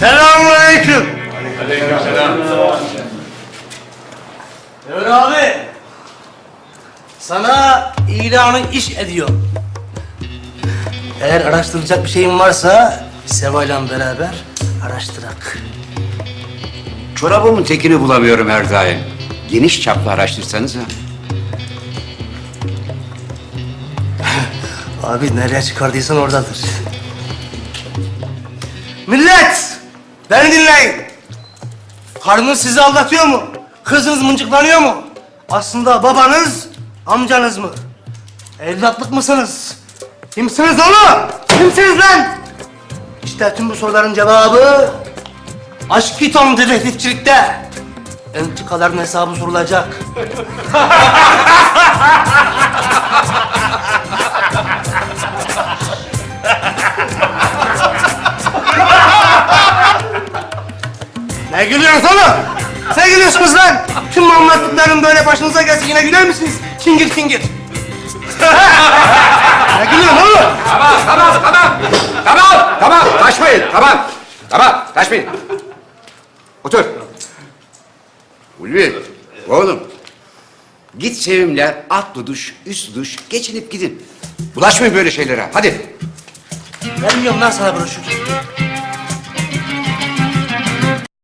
Selamünaleyküm. Ömer abi. Sana ilanı iş ediyor. Eğer araştıracak bir şeyin varsa Seva'yla beraber araştırak. Çorabımın tekini bulamıyorum her daim. Geniş çaplı araştırsanız ha. Abi nereye çıkardıysan oradadır. Beni dinleyin. Karınız sizi aldatıyor mu? Kızınız mıncıklanıyor mu? Aslında babanız amcanız mı? Evlatlık mısınız? Kimsiniz oğlum? Kimsiniz lan? İşte tüm bu soruların cevabı aşk ton dedektifçilikte. Entrikaların hesabı sorulacak. Ne gülüyorsun oğlum? Ne gülüyorsunuz lan? Tüm anlattıklarım böyle başınıza gelse yine güler misiniz? Kingir kingir. ne gülüyorsun oğlum? Tamam, tamam, tamam. Tamam, tamam. Taşmayın, tamam. Tamam, taşmayın. Otur. Ulvi, oğlum. Git Sevim'le atlı duş, üst duş, geçinip gidin. Bulaşmayın böyle şeylere. Hadi. Vermiyorum lan sana broşür.